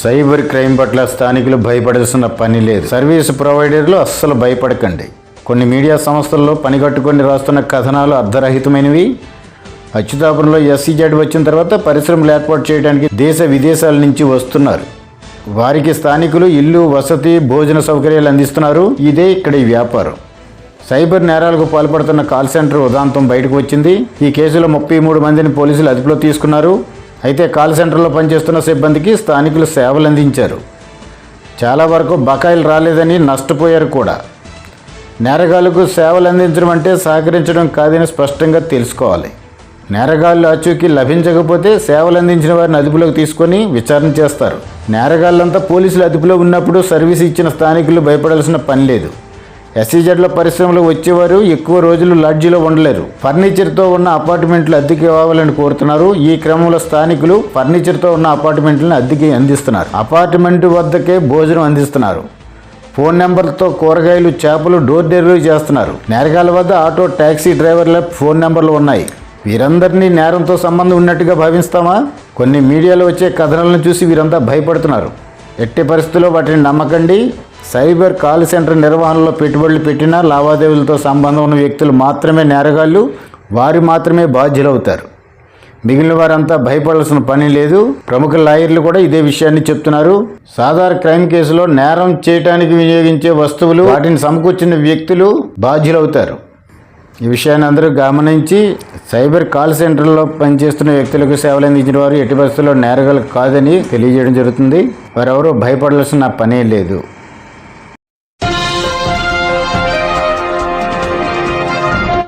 Cyber crime పట్ల స్థానికులు భయపడాల్సిన పని లేదు. సర్వీస్ ప్రొవైడర్లు అస్సలు భయపడకండి. కొన్ని మీడియా సంస్థల్లో పని కట్టుకొని రాస్తున్న కథనాలు అర్ధరహితమైనవి. అచ్యుతాపురంలో ఎస్సీజెడ్ వచ్చిన తర్వాత పరిశ్రమలు ఏర్పాటు చేయడానికి దేశ విదేశాల నుంచి వస్తున్నారు. వారికి స్థానికులు ఇల్లు వసతి భోజన సౌకర్యాలు అందిస్తున్నారు. ఇదే ఇక్కడ ఈ వ్యాపారం. సైబర్ నేరాలకు పాల్పడుతున్న కాల్ సెంటర్ ఉదాంతం బయటకు వచ్చింది. ఈ కేసులో ముప్పై మూడు మందిని పోలీసులు అదుపులో తీసుకున్నారు. అయితే కాల్ సెంటర్లో పనిచేస్తున్న సిబ్బందికి స్థానికులు సేవలు అందించారు. చాలా వరకు బకాయిలు రాలేదని నష్టపోయారు కూడా. నేరగాళ్ళకు సేవలు అందించడం అంటే సహకరించడం కాదని స్పష్టంగా తెలుసుకోవాలి. నేరగాళ్ళు ఆచూకీ లభించకపోతే సేవలు అందించిన వారిని అదుపులోకి తీసుకొని విచారణ చేస్తారు. నేరగాళ్ళంతా పోలీసులు అదుపులో ఉన్నప్పుడు సర్వీస్ ఇచ్చిన స్థానికులు భయపడాల్సిన పని లేదు. ఎస్సీజెడ్ల పరిశ్రమలు వచ్చేవారు ఎక్కువ రోజులు లాడ్జీలో ఉండలేరు. ఫర్నిచర్తో ఉన్న అపార్ట్మెంట్లు అద్దెకి ఇవ్వాలని కోరుతున్నారు. ఈ క్రమంలో స్థానికులు ఫర్నిచర్తో ఉన్న అపార్ట్మెంట్లను అద్దెకి అందిస్తున్నారు. అపార్ట్మెంట్ వద్దకే భోజనం అందిస్తున్నారు. ఫోన్ నెంబర్తో కూరగాయలు చేపలు డోర్ డెలివరీ చేస్తున్నారు. నేరగాల వద్ద ఆటో ట్యాక్సీ డ్రైవర్ల ఫోన్ నెంబర్లు ఉన్నాయి. వీరందరినీ నేరంతో సంబంధం ఉన్నట్టుగా భావిస్తామా? కొన్ని మీడియాలో వచ్చే కథనాలను చూసి వీరంతా భయపడుతున్నారు. ఎట్టి పరిస్థితుల్లో వాటిని నమ్మకండి. సైబర్ కాల్ సెంటర్ నిర్వహణలో పెట్టుబడులు పెట్టినా లావాదేవీలతో సంబంధం ఉన్న వ్యక్తులు మాత్రమే నేరగాళ్ళు వారు మాత్రమే బాధ్యులవుతారు. మిగిలిన వారంతా భయపడాల్సిన పని లేదు. ప్రముఖ లాయర్లు కూడా ఇదే విషయాన్ని చెప్తున్నారు. సాధారణ క్రైమ్ కేసులో నేరం చేయడానికి వినియోగించే వస్తువులు వాటిని సమకూర్చిన వ్యక్తులు బాధ్యులవుతారు. ఈ విషయాన్ని అందరూ గమనించి సైబర్ కాల్ సెంటర్లో పనిచేస్తున్న వ్యక్తులకు సేవలు అందించిన వారు ఎట్టి పరిస్థితుల్లో నేరగాలు కాదని తెలియజేయడం జరుగుతుంది. వారెవరూ భయపడాల్సిన పనే లేదు.